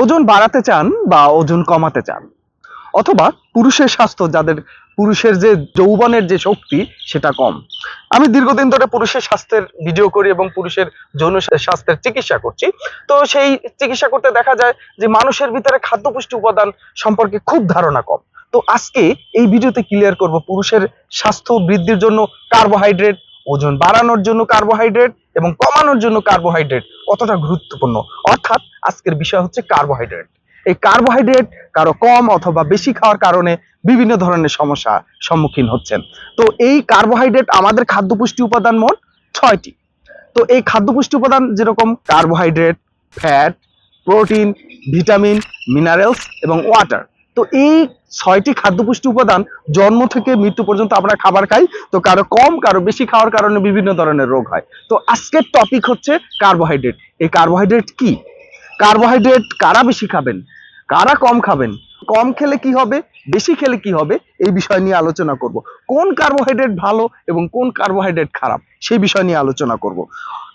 ওজন বাড়াতে চান বা ওজন কমাতে চান, অথবা পুরুষের স্বাস্থ্য, যাদের পুরুষের যে যৌবনের যে শক্তি, সেটা কম। আমি দীর্ঘদিন ধরে পুরুষের স্বাস্থ্যের ভিডিও করি এবং পুরুষের যৌন স্বাস্থ্যের চিকিৎসা করছি। তো সেই চিকিৎসা করতে দেখা যায় যে মানুষের ভিতরে খাদ্য পুষ্টি উপাদান সম্পর্কে খুব ধারণা কম। তো আজকে এই ভিডিওতে ক্লিয়ার করব পুরুষের স্বাস্থ্য বৃদ্ধির জন্য কার্বোহাইড্রেট ওজন বাড়ানোর জন্য কার্বোহাইড্রেট এবং কমানোর জন্য কার্বোহাইড্রেট কতটা গুরুত্বপূর্ণ? অর্থাৎ আজকের বিষয় হচ্ছে কার্বোহাইড্রেট এই কার্বোহাইড্রেট কারও কম অথবা বেশি খাওয়ার কারণে বিভিন্ন ধরনের সমস্যা সম্মুখীন হচ্ছেন। তো এই কার্বোহাইড্রেট আমাদের খাদ্য পুষ্টি উপাদান মোট ছয়টি। তো এই খাদ্য পুষ্টি উপাদান যেরকম carbohydrate fat protein vitamin minerals এবং ওয়াটার তো এই ছয়টি খাদ্য পুষ্টি উপাদান জন্ম থেকে মৃত্যু পর্যন্ত আমরা খাবার খাই। তো কারও কম, কারও বেশি খাওয়ার কারণে বিভিন্ন ধরনের রোগ হয়। তো আজকের টপিক হচ্ছে কার্বোহাইড্রেট এই কার্বোহাইড্রেট কি? কার্বোহাইড্রেট কারা বেশি খাবেন? কারা কম খাবেন? কম খেলে কি হবে? বেশি খেলে কি হবে? এই বিষয় নিয়ে আলোচনা করব। কোন কার্বোহাইড্রেট ভালো এবং কোন কার্বোহাইড্রেট খারাপ? সেই বিষয় নিয়ে আলোচনা করব।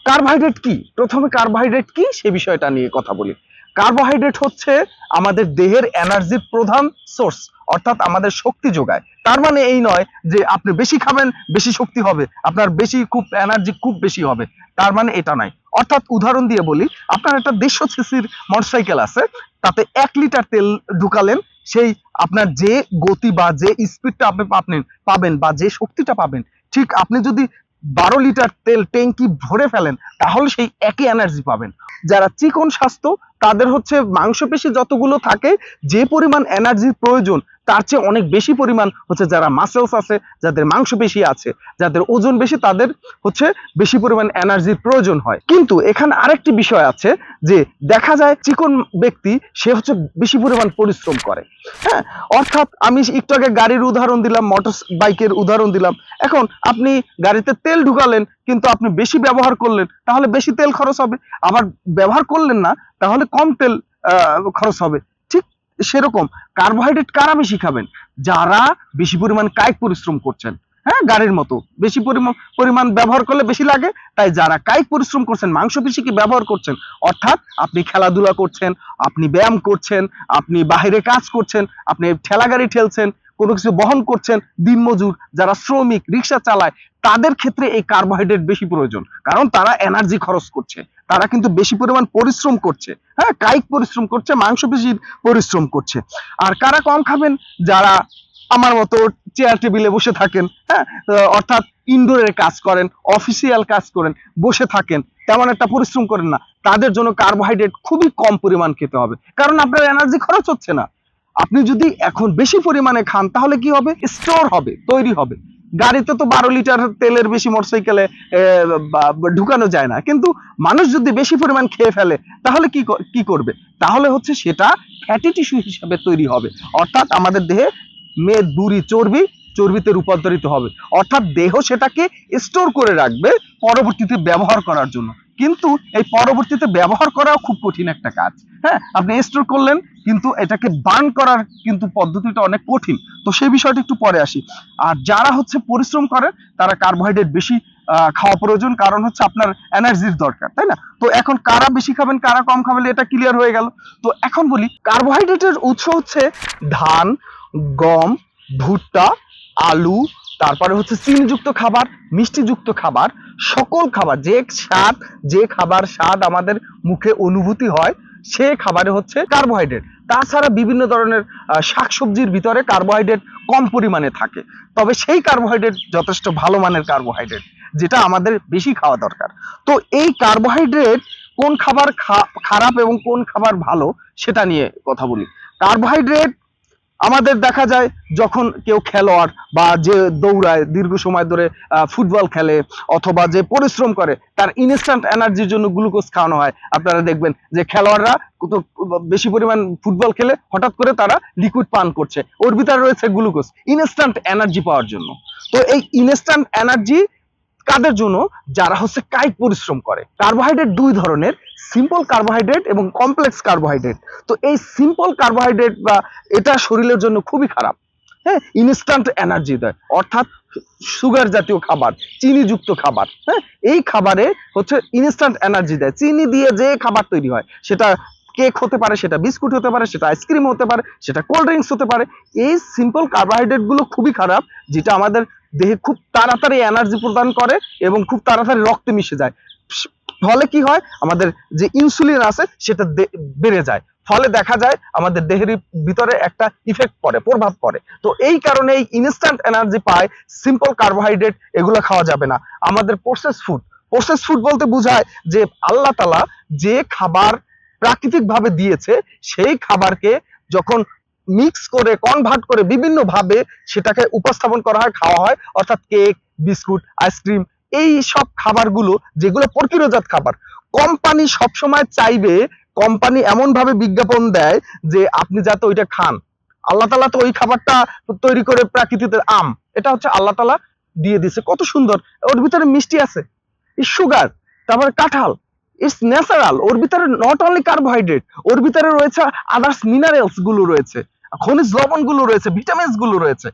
কার্বোহাইড্রেট কি? প্রথমে কার্বোহাইড্রেট কি? সে বিষয়টা নিয়ে কথা বলি। কার্বোহাইড্রেট হচ্ছে আমাদের দেহের এনার্জির প্রধান সোর্স অর্থাৎ আমাদের শক্তি যোগায়। তার মানে এই নয় যে আপনি বেশি খাবেন, বেশি শক্তি হবে, আপনার বেশি খুব এনার্জি খুব বেশি হবে, তার মানে এটা নয়। অর্থাৎ উদাহরণ দিয়ে বলি, আপনার একটা দেড়শো সিসির মোটরসাইকেল আছে, তাতে এক লিটার তেল ঢুকালেন, সেই আপনার যে গতি বা যে স্পিডটা আপনি পাবেন পাবেন বা যে শক্তিটা পাবেন, ঠিক আপনি যদি বারো লিটার তেল ট্যাঙ্কি ভরে ফেলেন, তাহলে সেই একই এনার্জি পাবেন। যারা চিকন স্বাস্থ্য, তাদের হচ্ছে মাংসপেশি যতগুলো থাকে, যে পরিমাণ এনার্জির প্রয়োজন তার চেয়ে অনেক বেশি পরিমাণ হচ্ছে যারা মাসেলস আছে, যাদের মাংস বেশি আছে, যাদের ওজন বেশি, তাদের হচ্ছে বেশি পরিমাণ এনার্জির প্রয়োজন হয়। কিন্তু এখানে আরেকটি বিষয় আছে যে দেখা যায় চিকন ব্যক্তি, সে হচ্ছে বেশি পরিমাণ পরিশ্রম করে। হ্যাঁ অর্থাৎ আমি একটু আগে গাড়ির উদাহরণ দিলাম মোটর বাইকের উদাহরণ দিলাম। এখন আপনি গাড়িতে তেল ঢুকালেন, কিন্তু আপনি বেশি ব্যবহার করলেন, তাহলে বেশি তেল খরচ হবে। আবার ব্যবহার করলেন না, তাহলে কম তেল খরচ হবে। সেরকম। কার্বোহাইড্রেট কারা বেশি খাবেন যারা বেশি পরিমাণ কায়িক পরিশ্রম করছেন। হ্যাঁ গাড়ির মতো। বেশি পরিমাণ পরিমাণ ব্যবহার করলে বেশি লাগে। তাই যারা কায়িক পরিশ্রম করছেন মাংসপেশিকে ব্যবহার করছেন, অর্থাৎ আপনি খেলাধুলা করছেন, আপনি ব্যায়াম করছেন, আপনি বাইরে কাজ করছেন, আপনি ঠেলা গাড়ি ঠেলছেন, কোনো কিছু বহন করছেন, দিনমজুর, যারা শ্রমিক, রিক্সা চালায়, তাদের ক্ষেত্রে এই কার্বোহাইড্রেট বেশি প্রয়োজন। কারণ তারা এনার্জি খরচ করছে। তারা কিন্তু বেশি পরিমাণ পরিশ্রম করছে। হ্যাঁ কায়িক পরিশ্রম করছে, মাংসপেশির পরিশ্রম করছে। আর কারা কম খাবেন? যারা আমার মতো চেয়ার টেবিলে বসে থাকেন হ্যাঁ অর্থাৎ ইনডোরের কাজ করেন অফিসিয়াল কাজ করেন, বসে থাকেন, তেমন একটা পরিশ্রম করেন না। তাদের জন্য কার্বোহাইড্রেট খুবই কম পরিমাণ খেতে হবে। কারণ আপনার এনার্জি খরচ হচ্ছে না। আপনি যদি এখন বেশি পরিমাণে খান, তাহলে কি হবে? স্টোর হবে, তৈরি হবে। গাড়িতে তো বারো লিটার তেলের বেশি মোটরসাইকেলে ঢুকানো যায় না। কিন্তু মানুষ যদি বেশি পরিমাণ খেয়ে ফেলে, তাহলে কি কি করবে? তাহলে হচ্ছে সেটা ফ্যাটি টিস্যু হিসাবে তৈরি হবে। অর্থাৎ আমাদের দেহে মেদ, বুড়ি, চর্বি, চর্বিতে রূপান্তরিত হবে। অর্থাৎ দেহ সেটাকে স্টোর করে রাখবে পরবর্তীতে ব্যবহার করার জন্য। কিন্তু এই পরবর্তীতে ব্যবহার করাও খুব কঠিন একটা কাজ। হ্যাঁ আপনি স্টোর করলেন, কিন্তু এটাকে বার্ন করার কিন্তু পদ্ধতিটা অনেক কঠিন। তো সেই বিষয়টা একটু পরে আসি। আর যারা হচ্ছে পরিশ্রম করে তারা কার্বোহাইড্রেট বেশি খাওয়া প্রয়োজন, কারণ হচ্ছে আপনার এনার্জির দরকার, তাই না? তো এখন কারা বেশি খাবেন, কারা কম খাবেন, এটা ক্লিয়ার হয়ে গেল। তো এখন বলি কার্বোহাইড্রেটের উৎস হচ্ছে ধান, গম, ভুট্টা, আলু, তারপরে হচ্ছে চিনিযুক্ত খাবার, মিষ্টিযুক্ত খাবার। সকল খাবার, যে স্বাদ, যে খাবার স্বাদ আমাদের মুখে অনুভূতি হয়, সে খাবারে হচ্ছে কার্বোহাইড্রেট তাছাড়া বিভিন্ন ধরনের শাকসবজির ভিতরে কার্বোহাইড্রেট কম পরিমাণে থাকে। তবে সেই কার্বোহাইড্রেট যথেষ্ট ভালো মানের কার্বোহাইড্রেট যেটা আমাদের বেশি খাওয়া দরকার। তো এই কার্বোহাইড্রেট কোন খাবার খারাপ এবং কোন খাবার ভালো, সেটা নিয়ে কথা বলি। কার্বোহাইড্রেট আমাদের দেখা যায় যখন কেউ খেলোয়াড় বা যে দৌড়ায় দীর্ঘ সময় ধরে ফুটবল খেলে অথবা যে পরিশ্রম করে, তার ইনস্ট্যান্ট এনার্জির জন্য গ্লুকোজ খাওয়ানো হয়। আপনারা দেখবেন যে খেলোয়াড়রা কত বেশি পরিমাণ ফুটবল খেলে হঠাৎ করে তারা লিকুইড পান করছে। ওর ভিতরে রয়েছে গ্লুকোজ ইনস্ট্যান্ট এনার্জি পাওয়ার জন্য। তো এই ইনস্ট্যান্ট এনার্জি কাদের জন্য? যারা হচ্ছে কায়িক পরিশ্রম করে। কার্বোহাইড্রেট দুই ধরনের সিম্পল কার্বোহাইড্রেট এবং কমপ্লেক্স কার্বোহাইড্রেট তো এই সিম্পল কার্বোহাইড্রেট বা এটা শরীরের জন্য খুবই খারাপ। হ্যাঁ ইনস্ট্যান্ট এনার্জি দেয়। অর্থাৎ সুগার জাতীয় খাবার, চিনিযুক্ত খাবার। হ্যাঁ এই খাবারে হচ্ছে ইনস্ট্যান্ট এনার্জি দেয়। চিনি দিয়ে যে খাবার তৈরি হয়, সেটা কেক হতে পারে, সেটা বিস্কুট হতে পারে, সেটা আইসক্রিম হতে পারে, সেটা কোল্ড ড্রিঙ্কস হতে পারে। এই সিম্পল কার্বোহাইড্রেটগুলো খুবই খারাপ, যেটা আমাদের দেহে খুব তাড়াতাড়ি এনার্জি প্রদান করে এবং খুব তাড়াতাড়ি রক্তে মিশে যায়। ফলে কি হয়? আমাদের যে ইনসুলিন আছে, সেটা বেড়ে যায়। ফলে দেখা যায়, আমাদের দেহের ভিতরে একটা ইফেক্ট পড়ে, প্রভাব পড়ে। তো এই কারণে এই ইনস্ট্যান্ট এনার্জি পায় সিম্পল কার্বোহাইড্রেট এগুলো খাওয়া যাবে না। আমাদের প্রসেস ফুড প্রসেস ফুড বলতে বোঝায় যে আল্লাহ তালা যে খাবার প্রাকৃতিক ভাবে দিয়েছে, সেই খাবারকে যখন মিক্স করে কনভার্ট করে বিভিন্ন ভাবে সেটাকে উপস্থাপন করা হয়, খাওয়া হয়। অর্থাৎ কেক বিস্কুট আইসক্রিম এই সব খাবারগুলো, যেগুলো প্রক্রিয়াজাত খাবার। কোম্পানি সবসময় চাইবে কোম্পানি এমন ভাবে বিজ্ঞাপন দেয় যে আপনি যাতে ওইটা খান। আল্লাহ তালা তো ওই খাবারটা তৈরি করে প্রাকৃতিক আম, এটা হচ্ছে আল্লাহ তালা দিয়ে দিছে কত সুন্দর। ওর ভিতরে মিষ্টি আছে। সুগার তারপরে কাঁঠাল। ইটস ন্যাচারাল ওর ভিতরে নট অনলি কার্বোহাইড্রেট ওর ভিতরে রয়েছে আদার্স মিনারেলসগুলো রয়েছে, খনিজ লবণগুলো রয়েছে ভিটামিনসগুলো রয়েছে।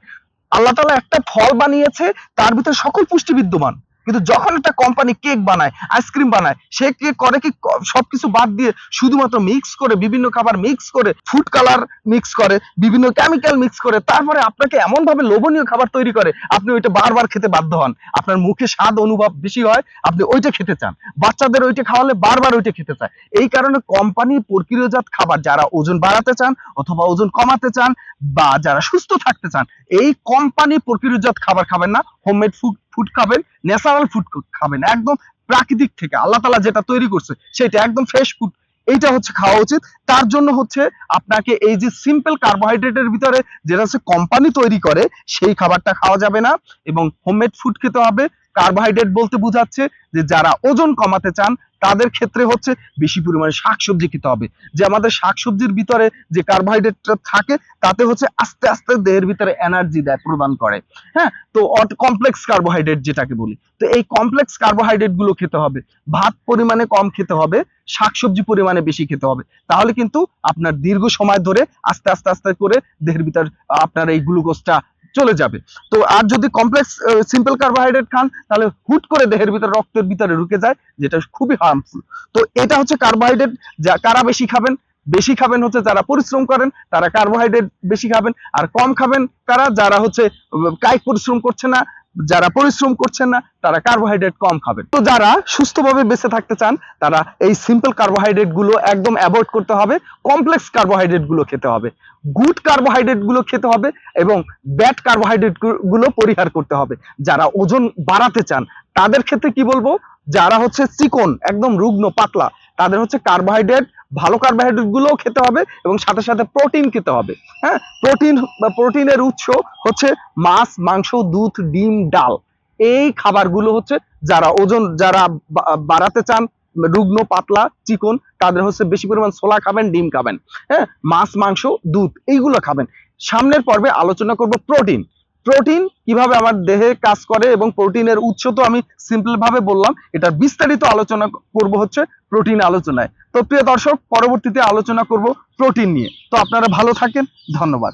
আল্লাহ তালা একটা ফল বানিয়েছে, তার ভিতরে সকল পুষ্টি বিদ্যমান। কিন্তু যখন একটা কোম্পানি কেক বানায় আইসক্রিম বানায়, সে কেক করে কি সবকিছু বাদ দিয়ে শুধুমাত্র মিক্স করে, বিভিন্ন খাবার মিক্স করে ফুড কালার মিক্স করে, বিভিন্ন কেমিক্যাল মিক্স করে, তারপরে আপনাকে এমন ভাবে লোভনীয় খাবার তৈরি করে, আপনি ওইটা বারবার খেতে বাধ্য হন। আপনার মুখে স্বাদ অনুভব বেশি হয়, আপনি ওইটা খেতে চান। বাচ্চাদের ওইটা খাওয়ালে বারবার ওইটা খেতে চায়। এই কারণে কোম্পানি প্রক্রিয়াজাত খাবার যারা ওজন বাড়াতে চান অথবা ওজন কমাতে চান বা যারা সুস্থ থাকতে চান, এই কোম্পানি প্রক্রিয়াজাত খাবার খাবেন না হোমমেড ফুড ফুড খাবেন ন্যাচারাল ফুড খাবেন, একদম প্রাকৃতিক থেকে। আল্লাহ তালা যেটা তৈরি করছে, সেটা একদম ফ্রেশ ফুড এইটা হচ্ছে খাওয়া উচিত। তার জন্য হচ্ছে আপনাকে এই যে সিম্পল কার্বোহাইড্রেটের ভিতরে যেটা হচ্ছে কোম্পানি তৈরি করে, সেই খাবারটা খাওয়া যাবে না। এবং হোমমেড ফুড খেতে হবে। কার্বোহাইড্রেট বলতে বোঝাচ্ছে যে যারা ওজন কমাতে চান তাদের ক্ষেত্রে হচ্ছে বেশি পরিমাণে শাকসবজি খেতে হবে। যে আমাদের শাকসবজির ভিতরে যে কার্বোহাইড্রেটটা থাকে, তাতে হচ্ছে আস্তে আস্তে দেহের ভিতরে এনার্জি দেয়, প্রদান করে। হ্যাঁ? তো অট কমপ্লেক্স কার্বোহাইড্রেট যেটাকে বলি। তো এই কমপ্লেক্স কার্বোহাইড্রেটগুলো খেতে হবে। ভাত পরিমাণে কম খেতে হবে, শাকসবজি পরিমাণে বেশি খেতে হবে। তাহলে কিন্তু আপনার দীর্ঘ সময় ধরে আস্তে আস্তে আস্তে করে দেহের ভিতর আপনার এই গ্লুকোজটা চলে যাবে। তো আর যদি কমপ্লেক্স সিম্পল কার্বোহাইড্রেট খান, তাহলে হুট করে দেহের ভিতরে রক্তের ভিতরে ঢুকে যায়, যেটা খুবই হার্মফুল তো এটা হচ্ছে কার্বোহাইড্রেট যা কারা বেশি খাবেন? বেশি খাবেন হচ্ছে যারা পরিশ্রম করেন, তারা কার্বোহাইড্রেট বেশি খাবেন। আর কম খাবেন কারা? যারা হচ্ছে কায়িক পরিশ্রম করছে না যারা পরিশ্রম করছেন না, তারা কার্বোহাইড্রেট কম খাবেন। তো যারা সুস্থভাবে বেঁচে থাকতে চান, তারা এই সিম্পল কার্বোহাইড্রেটগুলো একদম অ্যাভয়েড করতে হবে কমপ্লেক্স কার্বোহাইড্রেটগুলো খেতে হবে। গুড কার্বোহাইড্রেটগুলো খেতে হবে এবং ব্যাড কার্বোহাইড্রেটগুলো পরিহার করতে হবে। যারা ওজন বাড়াতে চান, তাদের ক্ষেত্রে কি বলব? যারা হচ্ছে চিকন, একদম রুগ্ন, পাতলা, তাদের হচ্ছে কার্বোহাইড্রেট ভালো কার্বোহাইড্রেট গুলোও খেতে হবে এবং সাথে সাথে প্রোটিন খেতে হবে। হ্যাঁ? প্রোটিন প্রোটিনের উৎস হচ্ছে মাছ, মাংস, দুধ, ডিম, ডাল। এই খাবারগুলো হচ্ছে যারা ওজন, যারা বাড়াতে চান, রুগ্ন, পাতলা, চিকন, তাদের হচ্ছে বেশি পরিমাণ ছোলা খাবেন, ডিম খাবেন। হ্যাঁ? মাছ, মাংস, দুধ, এইগুলো খাবেন। সামনের পর্বে আলোচনা করব প্রোটিন। প্রোটিন কীভাবে আমার দেহে কাজ করে এবং প্রোটিনের উৎস তো আমি সিম্পল ভাবে বললাম, এটার বিস্তারিত আলোচনা করব হচ্ছে প্রোটিন আলোচনায়। তো প্রিয় দর্শক, পরবর্তীতে আলোচনা করব প্রোটিন নিয়ে। তো আপনারা ভালো থাকেন, ধন্যবাদ।